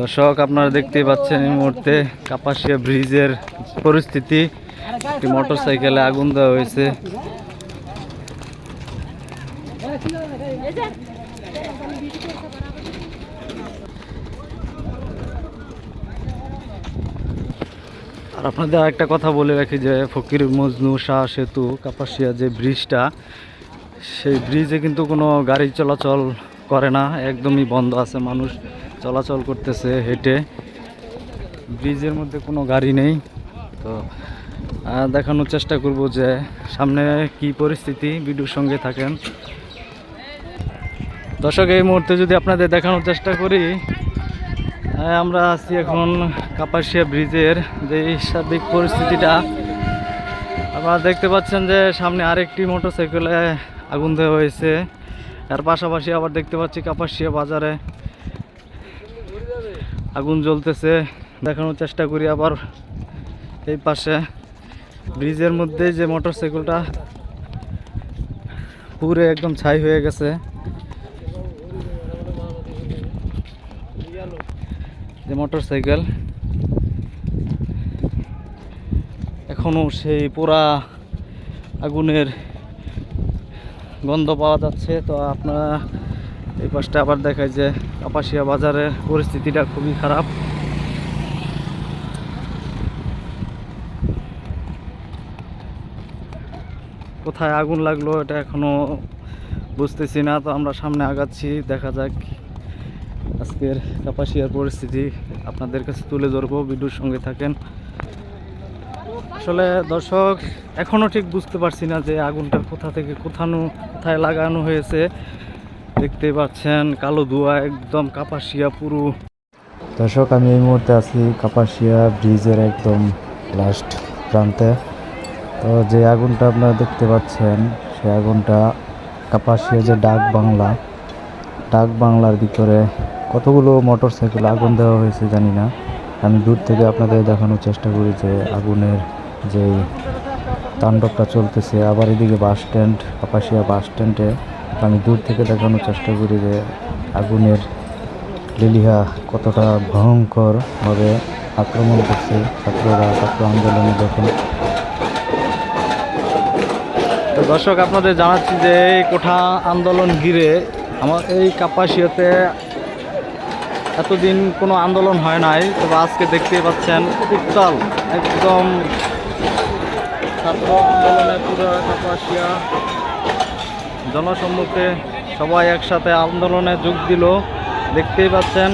দর্শক, আপনারা দেখতে পাচ্ছেন এই মুহূর্তে কাপাসিয়া ব্রিজের পরিস্থিতি। একটি মোটর সাইকেলে আগুন দেওয়া হয়েছে। আর আপনাদের আরেকটা কথা বলে রাখি যে ফকির মজনু শাহ সেতু, কাপাসিয়া যে ব্রিজটা, সেই ব্রিজে কিন্তু কোনো গাড়ি চলাচল করে না, একদমই বন্ধ আছে মানুষ। চলাচল করতেছে, হেঁটে। ব্রিজের মধ্যে কোনো গাড়ি নেই। তো দেখানোর চেষ্টা করব যে সামনে কি পরিস্থিতি ভিডিওর সঙ্গে থাকেন। দর্শক, এই মুহূর্তে যদি আপনাদের দেখানোর চেষ্টা করি আমরা আছি এখন কাপাসিয়া ব্রিজের যে সার্বিক পরিস্থিতিটা। আপনারা দেখতে পাচ্ছেন যে সামনে আরেকটি মোটরসাইকেলে আগুন দেওয়া হয়েছে তার পাশাপাশি আবার দেখতে পাচ্ছি কাপাসিয়া বাজারে আগুন জ্বলতেছে। দেখানোর চেষ্টা করি আবার এই পাশে। ব্রিজের মধ্যে যে মোটরসাইকেলটা পুরে একদম ছাই হয়ে গেছে। যে মোটর সাইকেল এখনও সেই পোড়া আগুনের গন্ধ পাওয়া যাচ্ছে। তো আপনারা এই পাশটা আবার দেখায় যে কাপাসিয়া বাজারের পরিস্থিতিটা খুবই খারাপ। কোথায় আগুন লাগল এটা এখনও বুঝতেছি না, তো আমরা সামনে আগাচ্ছি, দেখা যাক আজকের কাপাসিয়ার পরিস্থিতি আপনাদের কাছে তুলে ধরবো ভিডিওর সঙ্গে থাকেন। আসলে দর্শক এখনও ঠিক বুঝতে পারছি না যে আগুনটা কোথা থেকে কোথানো, কোথায় লাগানো হয়েছে। দেখতে পাচ্ছেন, কালো ধোঁয়া একদম কাপাসিয়া পুরো। দর্শক, আমি এই মুহূর্তে আছি কাপাসিয়া ব্রিজের একদম লাস্ট প্রান্তে। তো যে আগুনটা আপনারা দেখতে পাচ্ছেন সেই আগুনটা কাপাসিয়া যে ডাক বাংলা, ডাক বাংলার ভিতরে কতগুলো মোটর সাইকেল আগুন দেওয়া হয়েছে জানি না। আমি দূর থেকে আপনাদের দেখানোর চেষ্টা করি যে আগুনের যে তাণ্ডবটা চলতেছে। আবার এদিকে বাস স্ট্যান্ড কাপাসিয়া বাস স্ট্যান্ডে আমি দূর থেকে দেখানোর চেষ্টা করি যে আগুনের লিলিহা কতটা ভয়ঙ্করভাবে আক্রমণ করছে ছাত্ররা ছাত্র আন্দোলনে যখন। তো দর্শক, আপনাদের জানাচ্ছি যে এই কোঠা আন্দোলন ঘিরে আমার এই কাপাসিয়াতে এতদিন কোনো আন্দোলন হয় নাই, তবে আজকে দেখতেই পাচ্ছেন উত্তাল একদম ছাত্র আন্দোলনে পুরো কাপাসিয়া। জনসম্মুখে সবাই একসাথে আন্দোলনে যোগ দিল। দেখতেই পাচ্ছেন